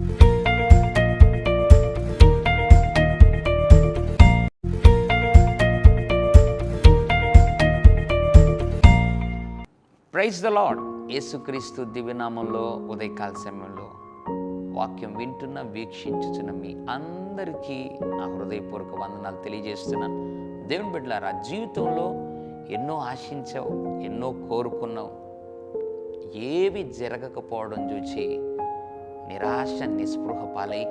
Praise the lord యేసుక్రీస్తు దివ్యనామంలో ఉదయకాల సమయంలో వాక్యం వింటున్న వీక్షించుచున్న మీ అందరికీ నా హృదయపూర్వక వందనాలు తెలియజేస్తున్నాను. దేవుని బిడ్డలారా జీవితంలో ఎన్నో ఆశించావు ఎన్నో కోరుకున్నావు. ఏవి జరగకపోవడం చూసి నిరాశ నిస్పృహ పాలై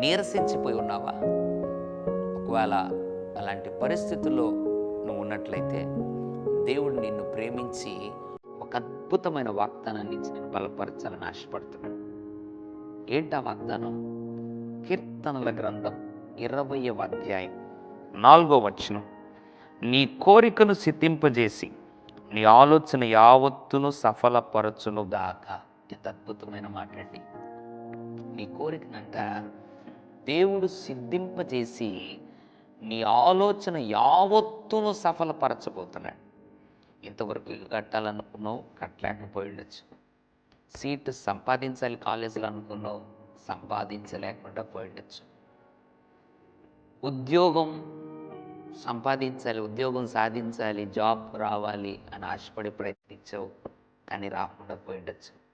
నీరసించిపోయి ఉన్నావా? ఒకవేళ అలాంటి పరిస్థితుల్లో నువ్వు ఉన్నట్లయితే దేవుడు నిన్ను ప్రేమించి ఒక అద్భుతమైన వాగ్దానాన్ని ఇచ్చి నేను బలపరచాలని ఆశపడుతున్నాను ఏంటా వాగ్దానం? కీర్తనల గ్రంథం ఇరవయవ అధ్యాయం నాలుగో వచనం. నీ కోరికను సిద్ధింపజేసి నీ ఆలోచన యావత్తును సఫలపరచును దాకా ఎంత అద్భుతమైన మాట అండి నీ కోరికనంట దేవుడు సిద్ధింపజేసి నీ ఆలోచన యావత్తును సఫలపరచబోతున్నాడు. ఇంతవరకు ఇల్లు కట్టాలనుకున్నావు కట్టలేకపోయి ఉండొచ్చు సీట్ సంపాదించాలి కాలేజీలో అనుకున్నావు సంపాదించలేకుండా పోయి ఉండొచ్చు ఉద్యోగం సంపాదించాలి ఉద్యోగం సాధించాలి జాబ్ రావాలి అని ఆశపడి ప్రయత్నించావు కానీ రాకుండా పోయి ఉండొచ్చు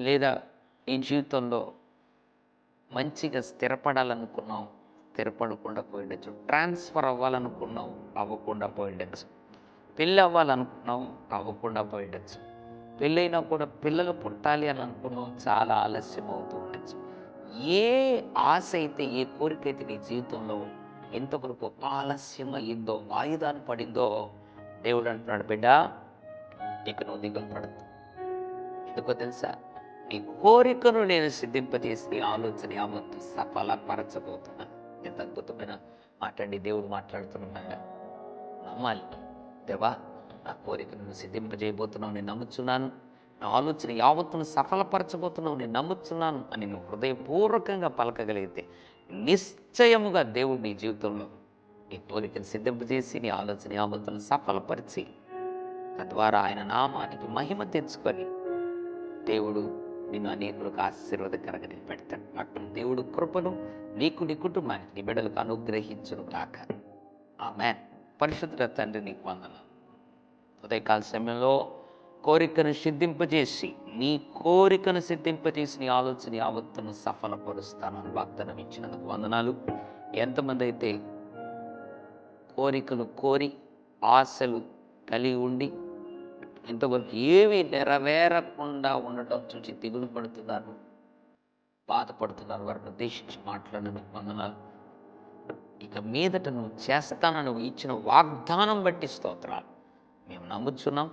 లేదా నీ జీవితంలో మంచిగా స్థిరపడాలనుకున్నావు స్థిరపడకుండా పోయిండొచ్చు. ట్రాన్స్ఫర్ అవ్వాలనుకున్నావు అవ్వకుండా పోయిండొచ్చు. పెళ్ళి అవ్వాలనుకున్నావు అవ్వకుండా పోయిండొచ్చు. పెళ్ళైనా కూడా పిల్లలు పుట్టాలి అని అనుకున్నావు చాలా ఆలస్యం అవుతూ ఉండొచ్చు. ఏ ఆశ అయితే ఏ కోరిక అయితే నీ జీవితంలో ఎంతవరకు ఆలస్యం అయ్యిందో వాయిదాన్ని పడిందో దేవుడు అంటున్నాడు బిడ్డ ఇక నువ్వు దిగులు పడదు ఎందుకో తెలుసా? నీ కోరికను నేను సిద్ధింపజేసి నీ ఆలోచన యావత్తు సఫలపరచబోతున్నాను ఎంత అద్భుతమైన మాట్లాడి దేవుడు మాట్లాడుతున్నాడు నమ్మాలి. దేవా నా కోరికను సిద్ధింపజేయబోతున్నావు నేను నమ్ముచున్నాను. నా ఆలోచన యావత్తును సఫలపరచబోతున్నావు నేను నమ్ముచున్నాను అని నువ్వు హృదయపూర్వకంగా పలకగలిగితే నిశ్చయముగా దేవుడు నీ జీవితంలో నీ కోరికను సిద్ధింపజేసి నీ ఆలోచన యావత్తును సఫలపరిచి తద్వారా ఆయన నామానికి మహిమ తెచ్చుకొని దేవుడు నిన్ను అనేకులకు ఆశీర్వాదకరంగా నిలబెడతాడు అటు దేవుడు కృపను నీకు నీ కుటుంబానికి నీ బిడ్డలకు అనుగ్రహించను కాక ఆమె పరిశుద్ధ తండ్రి నీకు వందన ఉదయకాల సమయంలో కోరికను సిద్ధింపజేసి నీ కోరికను సిద్ధింపజేసి నీ ఆలోచన యావత్తును సఫలపరుస్తానని వాగ్దానం ఇచ్చినందుకు వందనాలు. ఎంతమంది అయితే కోరికలు కోరి ఆశలు కలిగి ఉండి ఇంతవరకు ఏమీ నెరవేరకుండా ఉండటం చూసి దిగులు పడుతున్నారు బాధపడుతున్నారు వారిని ఉద్దేశించి మాట్లాడడానికి వందనాలు. ఇక మీదట నువ్వు చేస్తానని నువ్వు ఇచ్చిన వాగ్దానం బట్టి స్తోత్రాలు. మేము నమ్ముచున్నాం.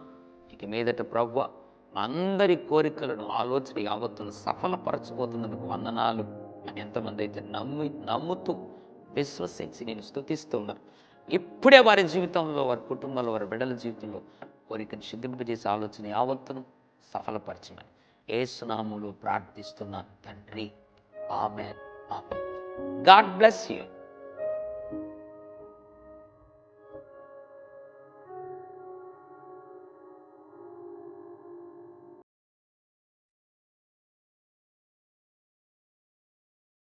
ఇక మీదట ప్రవ్వ అందరి కోరికలను ఆలోచన యావత్తును సఫలపరచబోతున్నందుకు వందనాలు. అని ఎంతమంది అయితే నమ్మి నమ్ముతూ విశ్వసించి నేను స్థుతిస్తున్నారు ఇప్పుడే వారి జీవితంలో వారి కుటుంబంలో వారి బిడ్డల జీవితంలో కోరికను సిద్ధింపజేసే ఆలోచన యావత్తును సఫలపరచమని ఏసునామాలు ప్రార్థిస్తున్న తండ్రి. ఆమె ఆమె గాడ్ బ్లెస్ యూ.